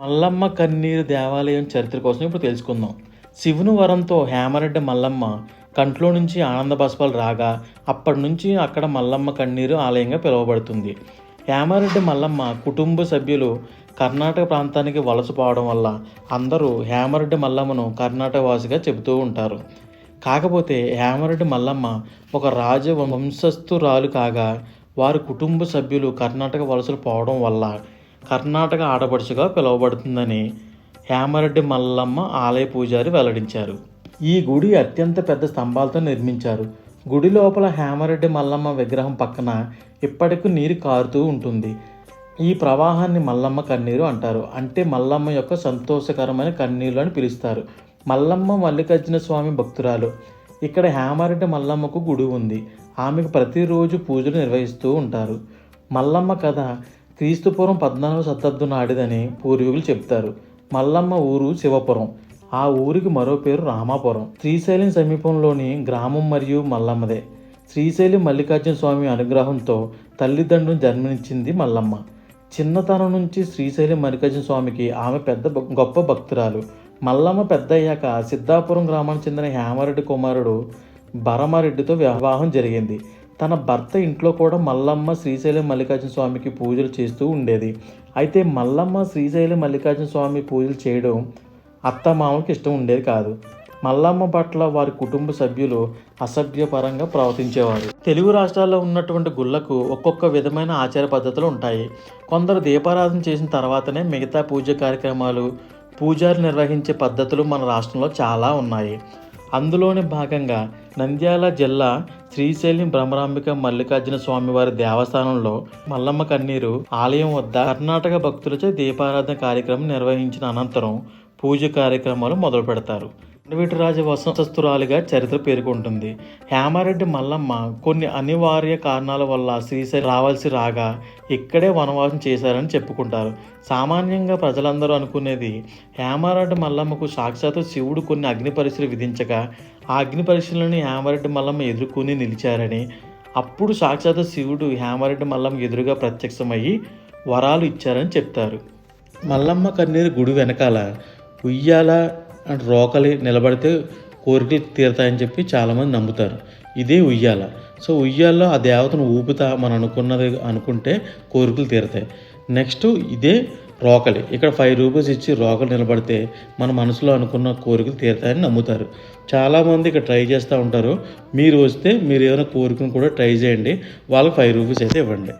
మల్లమ్మ కన్నీరు దేవాలయం చరిత్ర కోసం ఇప్పుడు తెలుసుకుందాం. శివుని వరంతో హేమరెడ్డి మల్లమ్మ కంట్లో నుంచి ఆనంద బాష్పాలు రాగా అప్పటి నుంచి అక్కడ మల్లమ్మ కన్నీరు ఆలయంగా పిలువబడుతుంది. హేమారెడ్డి మల్లమ్మ కుటుంబ సభ్యులు కర్ణాటక ప్రాంతానికి వలసపోవడం వల్ల అందరూ హేమరెడ్డి మల్లమ్మను కర్ణాటక వాసిగా చెబుతూ ఉంటారు. కాకపోతే హేమరెడ్డి మల్లమ్మ ఒక రాజ వంశస్థురాలు కాగా వారి కుటుంబ సభ్యులు కర్ణాటక వలసలు పోవడం వల్ల కర్ణాటక ఆడపడుచుగా పిలువబడుతుందని హేమరెడ్డి మల్లమ్మ ఆలయ పూజారి వెల్లడించారు. ఈ గుడి అత్యంత పెద్ద స్తంభాలతో నిర్మించారు. గుడి లోపల హేమరెడ్డి మల్లమ్మ విగ్రహం పక్కన ఇప్పటికీ నీరు కారుతూ ఉంటుంది. ఈ ప్రవాహాన్ని మల్లమ్మ కన్నీరు అంటారు. అంటే మల్లమ్మ యొక్క సంతోషకరమైన కన్నీళ్ళు అని పిలుస్తారు. మల్లమ్మ మల్లికార్జున స్వామి భక్తురాలు. ఇక్కడ హేమారెడ్డి మల్లమ్మకు గుడి ఉంది. ఆమెకు ప్రతిరోజు పూజలు నిర్వహిస్తూ ఉంటారు. మల్లమ్మ కథ క్రీస్తుపురం పద్నాలుగవ శతాబ్దం నాటిదని పూర్వీకులు చెప్తారు. మల్లమ్మ ఊరు శివపురం. ఆ ఊరికి మరో పేరు రామాపురం. శ్రీశైలం సమీపంలోని గ్రామం మరియు మల్లమ్మదే. శ్రీశైలి మల్లికార్జున స్వామి అనుగ్రహంతో తల్లిదండ్రులు జన్మనిచ్చింది మల్లమ్మ. చిన్నతనం నుంచి శ్రీశైలి మల్లికార్జున స్వామికి ఆమె పెద్ద భక్- గొప్ప భక్తురాలు. మల్లమ్మ పెద్ద అయ్యాక సిద్ధాపురం గ్రామానికి చెందిన హేమారెడ్డి కుమారుడు భరమారెడ్డితో వివాహం జరిగింది. తన భర్త ఇంట్లో కూడా మల్లమ్మ శ్రీశైలం మల్లికార్జున స్వామికి పూజలు చేస్తూ ఉండేది. అయితే మల్లమ్మ శ్రీశైలం మల్లికార్జున స్వామి పూజలు చేయడం అత్తమామకి ఇష్టం ఉండేది కాదు. మల్లమ్మ పట్ల వారి కుటుంబ సభ్యులు అసభ్యపరంగా ప్రవర్తించేవారు. తెలుగు రాష్ట్రాల్లో ఉన్నటువంటి గుళ్ళకు ఒక్కొక్క విధమైన ఆచార పద్ధతులు ఉంటాయి. కొందరు దీపారాధన చేసిన తర్వాతనే మిగతా పూజ కార్యక్రమాలు పూజారి నిర్వహించే పద్ధతులు మన రాష్ట్రంలో చాలా ఉన్నాయి. అందులోని భాగంగా నంద్యాల జిల్లా శ్రీశైలం భ్రమరాంబిక మల్లికార్జున స్వామివారి దేవస్థానంలో మల్లమ్మ కన్నీరు ఆలయం వద్ద కర్ణాటక భక్తులచే దీపారాధన కార్యక్రమం నిర్వహించిన అనంతరం పూజ కార్యక్రమాలు మొదలు పెడతారు రాజ వసంతస్తురాలిగా చరిత్ర పేర్కొంటుంది. హేమారెడ్డి మల్లమ్మ కొన్ని అనివార్య కారణాల వల్ల శ్రీశైలం రావాల్సి రాగా ఇక్కడే వనవాసం చేశారని చెప్పుకుంటారు. సామాన్యంగా ప్రజలందరూ అనుకునేది హేమారెడ్డి మల్లమ్మకు సాక్షాత్తు శివుడు కొన్ని అగ్ని పరీక్షలు విధించగా ఆ అగ్ని పరీక్షలను హేమారెడ్డి మల్లమ్మ ఎదుర్కొని నిలిచారని అప్పుడు సాక్షాత్ శివుడు హేమారెడ్డి మల్లమ్మ ఎదురుగా ప్రత్యక్షమయ్యి వరాలు ఇచ్చారని చెప్తారు. మల్లమ్మ కన్నీరు గుడి వెనకాల ఉయ్యాల రోకలి నిలబడితే కోరికలు తీరుతాయని చెప్పి చాలామంది నమ్ముతారు. ఇదే ఉయ్యాల. సో ఉయ్యాల్లో ఆ దేవతను ఊపుతా మనం అనుకున్నది అనుకుంటే కోరికలు తీరుతాయి. నెక్స్ట్ ఇదే రోకలి. ఇక్కడ ఫైవ్ రూపీస్ ఇచ్చి రోకలు నిలబడితే మన మనసులో అనుకున్న కోరికలు తీరుతాయని నమ్ముతారు. చాలామంది ఇక్కడ ట్రై చేస్తూ ఉంటారు. మీరు వస్తే మీరు ఏమైనా కోరికను కూడా ట్రై చేయండి. వాళ్ళకి ఫైవ్ రూపీస్ అయితే ఇవ్వండి.